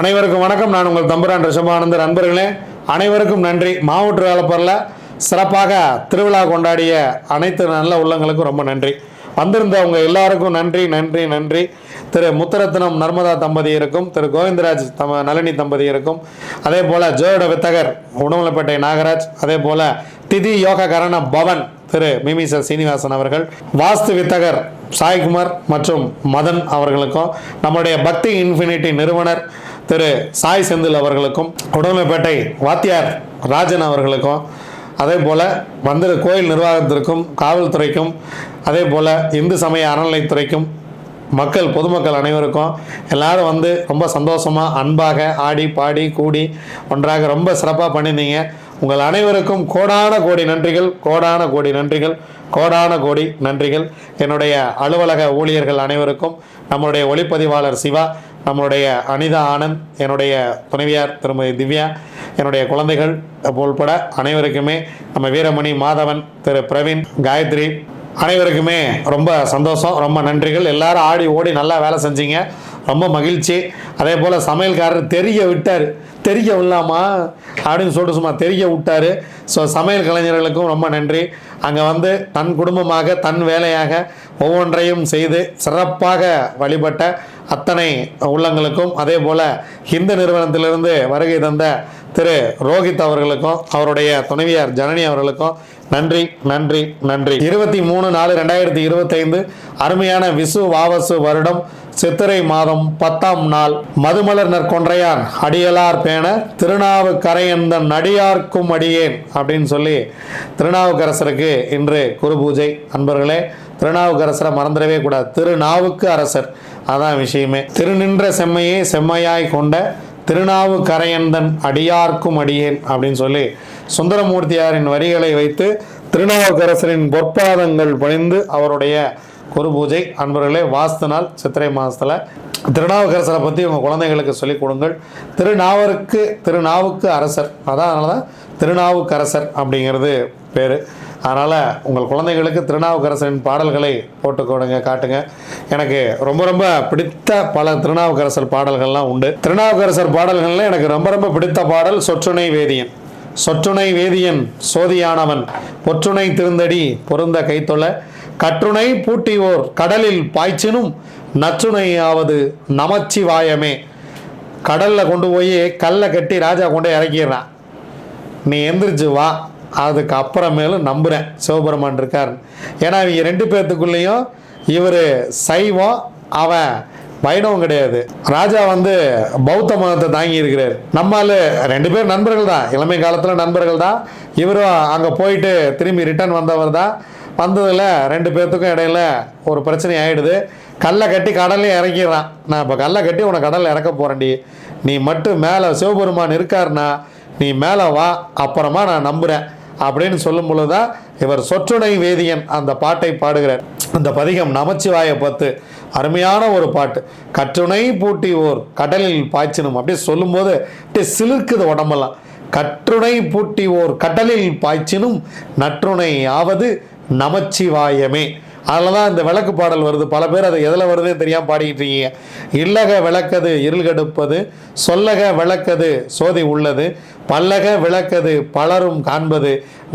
அனைவருக்கும் வணக்கம். நான் உங்கள் தம்புரான் ரிஷபானந்தர். நண்பர்களே அனைவருக்கும் நன்றி. மாவட்ட வேலைப்பரில் சிறப்பாக திருவிழா கொண்டாடிய அனைத்து நல்ல உள்ளங்களுக்கும் ரொம்ப நன்றி. வந்திருந்தவங்க எல்லாருக்கும் நன்றி நன்றி நன்றி. திரு முத்தரத்னம் நர்மதா தம்பதியருக்கும் திரு கோவிந்தராஜ் தம நளினி தம்பதியருக்கும் அதே போல் ஜோட வித்தகர் உடமலைப்பேட்டை நாகராஜ். அதே போல் திதி யோககரண பவன் திரு மிமிச சீனிவாசன் அவர்கள். வாஸ்து வித்தகர் சாய்குமார் மற்றும் மதன் அவர்களுக்கும் நம்முடைய பக்தி இன்ஃபினிட்டி நிறுவனர் திரு சாய் செந்தில் அவர்களுக்கும் உடமலைப்பேட்டை வாத்தியார் ராஜன் அவர்களுக்கும் அதே போல் வந்து கோயில் நிர்வாகத்திற்கும் காவல்துறைக்கும் அதே போல் இந்து சமய அறநிலைத்துறைக்கும் மக்கள் பொதுமக்கள் அனைவருக்கும் எல்லாரும் வந்து ரொம்ப சந்தோஷமாக அன்பாக ஆடி பாடி கூடி ஒன்றாக ரொம்ப சிறப்பாக பண்ணியிருந்தீங்க. உங்கள் அனைவருக்கும் கோடான கோடி நன்றிகள் கோடான கோடி நன்றிகள் கோடான கோடி நன்றிகள். என்னுடைய அலுவலக ஊழியர்கள் அனைவருக்கும் நம்முடைய ஒளிப்பதிவாளர் சிவா நம்மளுடைய அனிதா ஆனந்த் என்னுடைய துணைவியார் திருமதி திவ்யா என்னுடைய குழந்தைகள் உள்பட அனைவருக்குமே நம்ம வீரமணி மாதவன் திரு பிரவீன் காயத்ரி அனைவருக்குமே ரொம்ப சந்தோஷம் ரொம்ப நன்றிகள். எல்லாரும் ஆடி ஓடி நல்லா வேலை செஞ்சீங்க. ரொம்ப மகிழ்ச்சி. அதே போல் சமையல்காரர் தெரிய விட்டார். தெரிய விடலாமா? அப்படின்னு சொல்லிட்டு சும்மா தெரிய விட்டார். ஸோ சமையல் கலைஞர்களுக்கும் ரொம்ப நன்றி. அங்கே வந்து தன் குடும்பமாக தன் வேலையாக ஒவ்வொன்றையும் செய்து சிறப்பாக வழிபட்ட அத்தனை உள்ளங்களுக்கும் அதே போல் ஹிந்து நிறுவனத்திலிருந்து வருகை தந்த திரு ரோஹித் அவர்களுக்கும் அவருடைய துணைவியார் ஜனனி அவர்களுக்கும் நன்றி நன்றி நன்றி. இருபத்தி மூணு நாலு ரெண்டாயிரத்தி இருபத்தைந்து அருமையான விசு வாவசு வருடம் சித்திரை மாதம் பத்தாம் நாள் மதுமலர் நற்கொன்றையான் அடியலார் பேண திருநாவுக்கரையந்தன் அடியார்க்கும் அடியேன் அப்படின்னு சொல்லி திருநாவுக்கரசருக்கு இன்று குரு பூஜை அன்பர்களே திருநாவுக்கரசரை மறந்துடவே கூடாது. திருநாவுக்கு அரசர். அதான் விஷயமே. திருநின்ற செம்மையே செம்மையாய் கொண்ட திருநாவுக்கரையந்தன் அடியார்க்கும் அடியேன் அப்படின்னு சொல்லி சுந்தரமூர்த்தியாரின் வரிகளை வைத்து திருநாவுக்கரசரின் பொற்பாதங்கள் பணிந்து அவருடைய குரு பூஜை. அன்பர்களே வாஸ்து நாள் சித்திரை மாதத்தில் திருநாவுக்கரசரை பற்றி உங்கள் குழந்தைகளுக்கு சொல்லிக் கொடுங்கள். திருநாவருக்கு திருநாவுக்கு அரசர். அதான் அதனால தான் திருநாவுக்கரசர் அப்படிங்கிறது பேர். அதனால் உங்கள் குழந்தைகளுக்கு திருநாவுக்கரசரின் பாடல்களை போட்டு கொடுங்க காட்டுங்க. எனக்கு ரொம்ப ரொம்ப பிடித்த பல திருநாவுக்கரசர் பாடல்கள்லாம் உண்டு. திருநாவுக்கரசர் பாடல்களில் எனக்கு ரொம்ப ரொம்ப பிடித்த பாடல் சொற்றுணை வேதியன். சொற்றுணை வேதியன் சோதியானவன். பொற்றுணை திருந்தடி பொருந்த கைத்தொலை கற்றுணை பூட்டியோர் கடலில் பாய்ச்சினும் நற்றுணையாவது நமச்சிவாயமே கடலில் கொண்டு போய் கல்லை கட்டி ராஜா கொண்டு இறக்கிடுறான். நீ எந்திரிச்சு வா அதுக்கு அப்புறமேலும் நம்புகிறேன் சிவபெருமான் இருக்கார் ஏன்னா இவங்க ரெண்டு பேர்த்துக்குள்ளேயும் இவர் சைவம் அவன் வைணவம் கிடையாது. ராஜா வந்து பௌத்த மதத்தை தாங்கி இருக்கிறார் நம்மால் ரெண்டு பேர் நண்பர்கள் தான். இளமை காலத்தில் நண்பர்கள் தான். இவரும் அங்கே போயிட்டு திரும்பி ரிட்டர்ன் வந்தவர் தான். வந்ததில் ரெண்டு பேர்த்துக்கும் இடையில ஒரு பிரச்சனை ஆகிடுது கல்லை கட்டி கடல்லே இறக்கிடுறான் நான் இப்போ கல்லை கட்டி உன்னை கடலில் இறக்க போகிறேன்டி நீ மட்டும் மேலே சிவபெருமான் இருக்காருன்னா நீ மேலே வா அப்புறமா நான் நம்புகிறேன் அப்படின்னு சொல்லும் பொழுது தான் இவர் சொற்றுணை வேதியன் அந்த பாட்டை பாடுகிறார். அந்த பதிகம் நமச்சிவாய பத்து அருமையான ஒரு பாட்டு. கற்றுணை பூட்டி ஓர் கடலில் பாய்ச்சினும். அப்படியே சொல்லும்போது அப்படியே சிலிர்க்குது உடம்பெல்லாம். கற்றுணை பூட்டி ஓர் கடலில் பாய்ச்சினும் நற்றுணை ஆவது நமச்சிவாயமே. அதில் தான் இந்த விளக்கு பாடல் வருது. பல பேர் அது எதில் வருதுன்னு தெரியாமல் பாடிக்கிட்டு இருக்கீங்க. இல்லக விளக்கது இருள் கடுப்பது சொல்லக விளக்கது சோதி உள்ளது பல்லக விளக்கது பலரும் காண்பது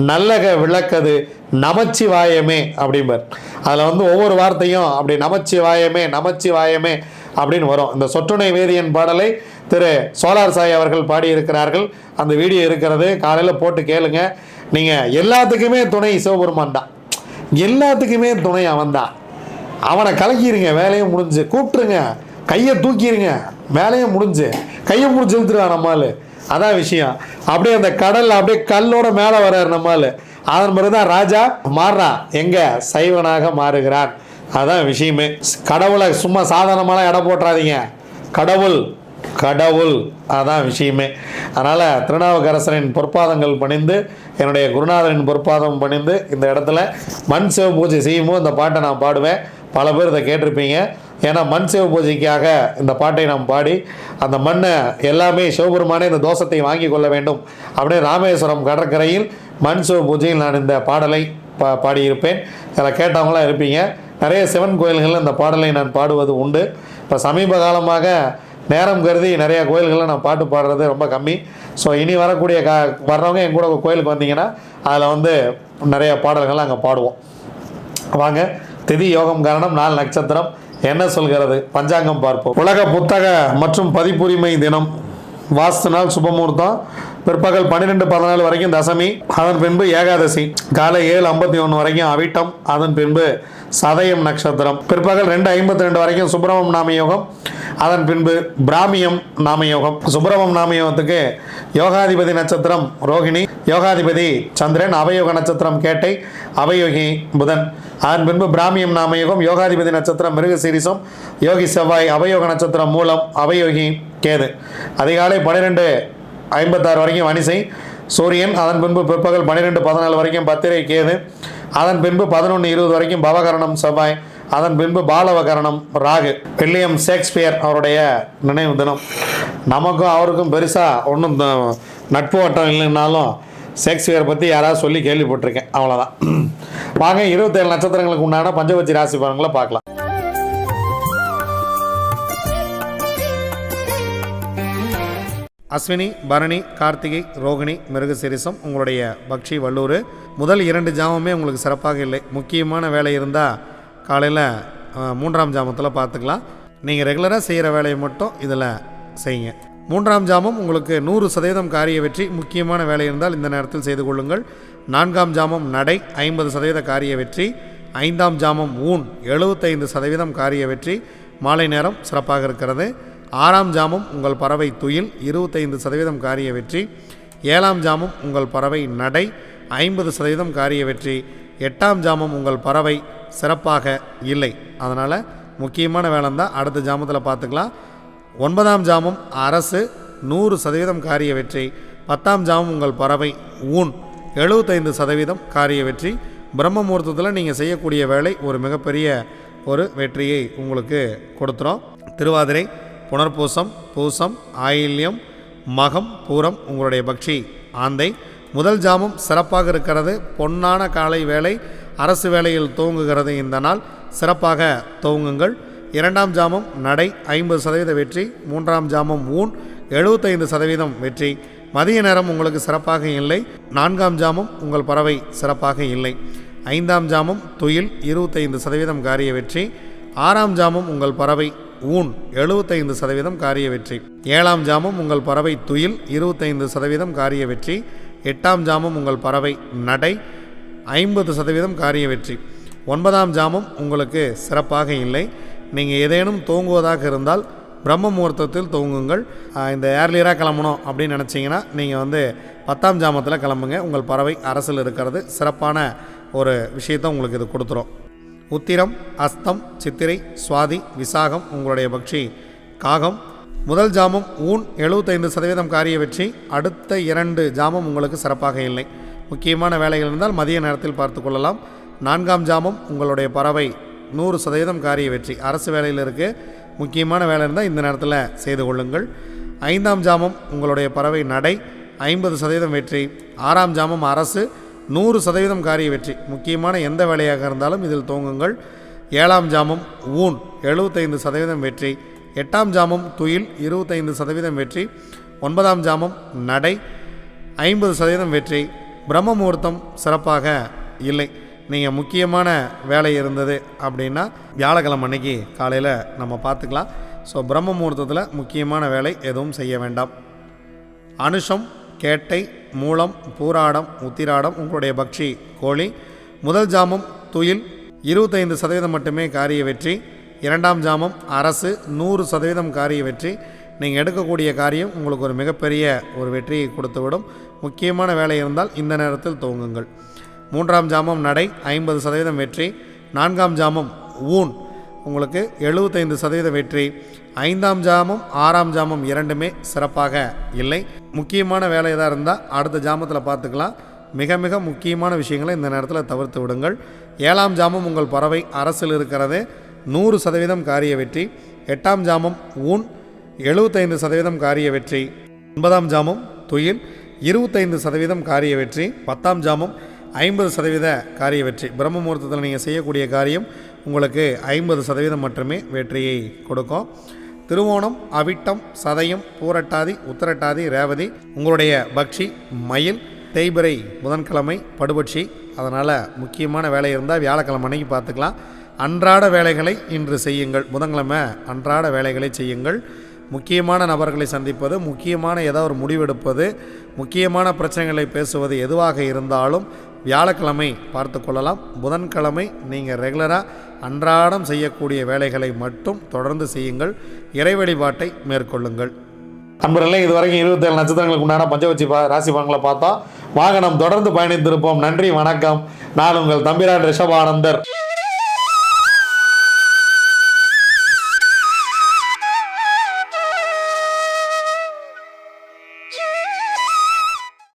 நல்லக விளக்கது நமச்சிவாயமே அப்படிம்பார். அதில் வந்து ஒவ்வொரு வார்த்தையும் அப்படி நமச்சிவாயமே நமச்சிவாயமே அப்படின்னு வரும். இந்த சொற்றுணை வேதியன் பாடலை திரு சோலார் சாய் அவர்கள் பாடியிருக்கிறார்கள். அந்த வீடியோ இருக்கிறது. காலையில் போட்டு கேளுங்க. நீங்கள் எல்லாத்துக்குமே துணை சிவபெருமான் தான். எல்லாத்துக்குமே துணை அவன் தான் அவனை கலக்கிடுங்க வேலையும் முடிஞ்சு. கூப்பிட்டுருங்க கையை தூக்கிடுங்க வேலையும் முடிஞ்சு. கையை முடிஞ்சு இழுத்துருவான் நம்மால் அதான் விஷயம். அப்படியே அந்த கடல் அப்படியே கல்லோட மேலே வர்றார் நம்மால் அதன் பிறகு தான் ராஜா மாறுறான் எங்கே? சைவனாக மாறுகிறான். அதான் விஷயமே. கடவுளை சும்மா சாதாரணமாலாம் எடை போட்டுறாதீங்க. கடவுள் கடவுள். அதான் விஷயமே. அதனால் திருநாவுக்கரசரின் பொற்பாதங்கள் பணிந்து என்னுடைய குருநாதரின் பொற்பாதம் பணிந்து இந்த இடத்துல மண் சிவ பூஜை செய்யும்போது இந்த பாட்டை நான் பாடுவேன். பல பேர் இதை கேட்டிருப்பீங்க. ஏன்னா மண் சிவ பூஜைக்காக இந்த பாட்டை நாம் பாடி அந்த மண்ணை எல்லாமே சிவபெருமானே இந்த தோஷத்தை வாங்கி கொள்ள வேண்டும். அப்படியே ராமேஸ்வரம் கடற்கரையில் மண் சிவ பூஜையில் நான் இந்த பாடலை பா பாடியிருப்பேன். அதில் கேட்டவங்களாம் இருப்பீங்க. நிறைய சிவன் கோயில்களில் இந்த பாடலை நான் பாடுவது உண்டு. இப்போ சமீப காலமாக நேரம் கருதி நிறைய கோயில்களில் நான் பாட்டு பாடுறது ரொம்ப கம்மி. ஸோ இனி வரக்கூடிய கா வர்றவங்க என் கூட கோயிலுக்கு வந்தீங்கன்னா அதில் வந்து நிறைய பாடல்கள் அங்கே பாடுவோம். வாங்க திதி யோகம் காரணம் நாலு நட்சத்திரம் என்ன சொல்கிறது? பஞ்சாங்கம் பார்ப்போம். உலக புத்தக மற்றும் பதிப்புரிமை தினம். வாஸ்து நாள் சுபமுகூர்த்தம். பிற்பகல் பன்னிரெண்டு பதினாலு வரைக்கும் தசமி. அதன் பின்பு ஏகாதசி. காலை ஏழு ஐம்பத்தி ஒன்று வரைக்கும் அவிட்டம். அதன் பின்பு சதயம் நட்சத்திரம். பிற்பகல் ரெண்டு ஐம்பத்தி ரெண்டு வரைக்கும் சுப்பிரமம் நாம யோகம் அதன் பின்பு பிராமியம் நாம யோகம் சுப்பிரமம் நாம யோகத்துக்கு யோகாதிபதி நட்சத்திரம் ரோகிணி யோகாதிபதி சந்திரன் அவயோக நட்சத்திரம் கேட்டை அவயோகி புதன். அதன் பின்பு பிராமியம் நாமயோகம் யோகாதிபதி நட்சத்திரம் மிருக சீரிசம் யோகி செவ்வாய் அவயோக நட்சத்திரம் மூலம் அவயோகி கேது. அதிகாலை பன்னிரெண்டு ஐம்பத்தாறு வரைக்கும் வனிசை சூரியன் அதன் பின்பு பிற்பகல் பன்னிரெண்டு பதினாலு வரைக்கும் பத்திரை கேது. அதன் பின்பு பதினொன்று இருபது வரைக்கும் பவகரணம் செவ்வாய் அதன் பின்பு பாலவகரணம் ராகு. வில்லியம் ஷேக்ஸ்பியர் அவருடைய நினைவு தினம். நமக்கும் அவருக்கும் பெருசாக ஒன்றும் நட்பு வட்டம் இல்லைன்னாலும் ஷேக்ஸ்பியர் பற்றி யாராவது சொல்லி கேள்விப்பட்டிருக்கேன். அவ்வளோதான் வாங்க இருபத்தேழு நட்சத்திரங்களுக்கு உண்டான பஞ்சபட்சி ராசி பலன்களை பார்க்கலாம். அஸ்வினி பரணி கார்த்திகை ரோகிணி மிருகசிரிசம் உங்களுடைய பக்ஷி வல்லூர் முதல் இரண்டு ஜாமமே உங்களுக்கு சிறப்பாக இல்லை. முக்கியமான வேலை இருந்தால் காலையில் மூன்றாம் ஜாமத்தில் பார்த்துக்கலாம் நீங்கள் ரெகுலராக செய்கிற வேலையை மட்டும் இதில் செய்யுங்க. மூன்றாம் ஜாமம் உங்களுக்கு நூறு சதவீதம் காரிய வெற்றி முக்கியமான வேலை இருந்தால் இந்த நேரத்தில் செய்து கொள்ளுங்கள். நான்காம் ஜாமம் நடை ஐம்பது சதவீத காரிய வெற்றி. ஐந்தாம் ஜாமம் ஊன் எழுபத்தைந்து சதவீதம் காரிய வெற்றி. மாலை நேரம் சிறப்பாக இருக்கிறது. ஆறாம் ஜாமம் உங்கள் பறவை துயில் இருபத்தைந்து சதவீதம் காரிய வெற்றி. ஏழாம் ஜாமம் உங்கள் பறவை நடை ஐம்பது சதவீதம் காரிய வெற்றி. எட்டாம் ஜாமம் உங்கள் பறவை சிறப்பாக இல்லை. அதனால் முக்கியமான வேலை தான் அடுத்த ஜாமத்தில் பார்த்துக்கலாம். ஒன்பதாம் ஜாமம் அரசு நூறு சதவீதம் காரிய வெற்றி. பத்தாம் ஜாமம் உங்கள் பறவை ஊன். எழுபத்தைந்து சதவீதம் காரிய வெற்றி. பிரம்ம முகூர்த்தத்தில் நீங்கள் செய்யக்கூடிய வேலை ஒரு மிகப்பெரிய ஒரு வெற்றியை உங்களுக்கு கொடுத்துரும். திருவாதிரை புனர்பூசம் பூசம் ஆயில்யம் மகம் பூரம் உங்களுடைய பக்ஷி ஆந்தை. முதல் ஜாமம் சிறப்பாக இருக்கிறது. பொன்னான காலை வேலை அரசு வேலையில் துவங்குகிறது இந்த நாள். சிறப்பாக துவங்குங்கள். இரண்டாம் ஜாமம் நடை ஐம்பது சதவீத வெற்றி. மூன்றாம் ஜாமம் ஊன் எழுபத்தைந்து சதவீதம் வெற்றி. மதிய நேரம் உங்களுக்கு சிறப்பாக இல்லை. நான்காம் ஜாமம் உங்கள் பறவை சிறப்பாக இல்லை. ஐந்தாம் ஜாமம் துயில் இருபத்தைந்து சதவீதம் காரிய வெற்றி. ஆறாம் ஜாமம் உங்கள் பறவை ஊன் எழுபத்தைந்து சதவீதம் காரிய வெற்றி. ஏழாம் ஜாமம் உங்கள் பறவை துயில் இருபத்தைந்து சதவீதம் காரிய வெற்றி. எட்டாம் ஜாமம் உங்கள் பறவை நடை ஐம்பது சதவீதம் காரிய வெற்றி. ஒன்பதாம் ஜாமம் உங்களுக்கு சிறப்பாக இல்லை. நீங்கள் ஏதேனும் தூங்குவதாக இருந்தால் பிரம்ம முகூர்த்தத்தில் தூங்குங்கள். இந்த ஏர்லியராக கிளம்பணும் அப்படின்னு நினச்சிங்கன்னா நீங்கள் வந்து பத்தாம் ஜாமத்தில் கிளம்புங்க. உங்கள் பறவை அரசில் இருக்கிறது. சிறப்பான ஒரு விஷயத்தை உங்களுக்கு இது கொடுத்துரும். உத்திரம் அஸ்தம் சித்திரை சுவாதி விசாகம் உங்களுடைய பக்ஷி காகம் முதல் ஜாமம் ஊன் எழுபத்தைந்து சதவீதம் காரிய வெற்றி. அடுத்த இரண்டு ஜாமம் உங்களுக்கு சிறப்பாக இல்லை. முக்கியமான வேலைகள் இருந்தால் மதிய நேரத்தில் பார்த்து கொள்ளலாம். நான்காம் ஜாமம் உங்களுடைய பறவை நூறு சதவீதம் காரிய வெற்றி. அரசு வேலையில் இருக்குது முக்கியமான வேலை இருந்தால் இந்த நேரத்தில் செய்து கொள்ளுங்கள். ஐந்தாம் ஜாமம் உங்களுடைய பறவை நடை ஐம்பது சதவீதம் வெற்றி. ஆறாம் ஜாமம் அரசு நூறு சதவீதம் காரிய வெற்றி. முக்கியமான எந்த வேலையாக இருந்தாலும் இதில் துவங்குங்கள் ஏழாம் ஜாமம் ஊன் எழுபத்தைந்து சதவீதம் வெற்றி. எட்டாம் ஜாமம் துயில் இருபத்தைந்து சதவீதம் வெற்றி ஒன்பதாம் ஜாமம் நடை ஐம்பது சதவீதம் வெற்றி. பிரம்ம முகூர்த்தம் சிறப்பாக இல்லை. நீங்கள் முக்கியமான வேலை இருந்தது அப்படின்னா வியாழக்கிழமை அன்னைக்கு காலையில் நம்ம பார்த்துக்கலாம். ஸோ பிரம்ம முகூர்த்தத்தில் முக்கியமான வேலை எதுவும் செய்ய வேண்டாம். அனுஷம் கேட்டை மூலம் பூராடம் உத்திராடம் உங்களுடைய பக்ஷி கோழி. முதல் ஜாமம் துயில் இருபத்தைந்து சதவீதம் மட்டுமே காரிய வெற்றி. இரண்டாம் ஜாமம் அரசு நூறு சதவீதம் காரிய வெற்றி. நீங்கள் எடுக்கக்கூடிய காரியம் உங்களுக்கு ஒரு மிகப்பெரிய ஒரு வெற்றியை கொடுத்துவிடும். முக்கியமான வேலை இருந்தால் இந்த நேரத்தில் துவங்குங்கள். மூன்றாம் ஜாமம் நடை ஐம்பது சதவீதம் வெற்றி. நான்காம் ஜாமம் ஊன். உங்களுக்கு எழுபத்தைந்து சதவீத வெற்றி. ஐந்தாம் ஜாமம் ஆறாம் ஜாமம் இரண்டுமே சிறப்பாக இல்லை. முக்கியமான வேலை எதாக இருந்தால் அடுத்த ஜாமத்தில் பார்த்துக்கலாம். மிக மிக முக்கியமான விஷயங்களை இந்த நேரத்தில் தவிர்த்து விடுங்கள். ஏழாம் ஜாமம் உங்கள் பறவை அரசில் இருக்கிறது. நூறு சதவீதம் காரிய வெற்றி. எட்டாம் ஜாமம் ஊன் எழுபத்தைந்து சதவீதம் காரிய வெற்றி. ஒன்பதாம் ஜாமம் துயில் இருபத்தைந்து சதவீதம் காரிய வெற்றி. பத்தாம் ஜாமம் ஐம்பது சதவீத காரிய வெற்றி. பிரம்ம முகூர்த்தத்தில் நீங்கள் செய்யக்கூடிய காரியம் உங்களுக்கு ஐம்பது சதவீதம் மட்டுமே வெற்றியை கொடுக்கும். திருவோணம் அவிட்டம் சதயம் பூரட்டாதி உத்தரட்டாதி ரேவதி உங்களுடைய பக்ஷி மயில் தேய்பிரை புதன்கிழமை படுபட்சி. அதனால் முக்கியமான வேலை இருந்தால் வியாழக்கிழமை அன்னைக்கு பார்த்துக்கலாம். அன்றாட வேலைகளை இன்று செய்யுங்கள். புதன்கிழமை அன்றாட வேலைகளை செய்யுங்கள். முக்கியமான நபர்களை சந்திப்பது முக்கியமான ஏதோ ஒரு முடிவெடுப்பது முக்கியமான பிரச்சனைகளை பேசுவது எதுவாக இருந்தாலும் வியாழக்கிழமை பார்த்து கொள்ளலாம். புதன்கிழமை நீங்கள் ரெகுலராக அன்றாடம் செய்யக்கூடிய வேலைகளை மட்டும் தொடர்ந்து செய்யுங்கள். இறை வழிபாட்டை மேற்கொள்ளுங்கள். அன்பர்களே இதுவரைக்கும் இருபத்தேழு நட்சத்திரங்களுக்கு உண்டான பஞ்சவச்சி பா ராசி பலன்களை பார்த்தோம் வாங்க நாம் தொடர்ந்து பயணித்திருப்போம். நன்றி வணக்கம். நான் உங்கள் தம்பிரான் ரிஷபானந்தர்.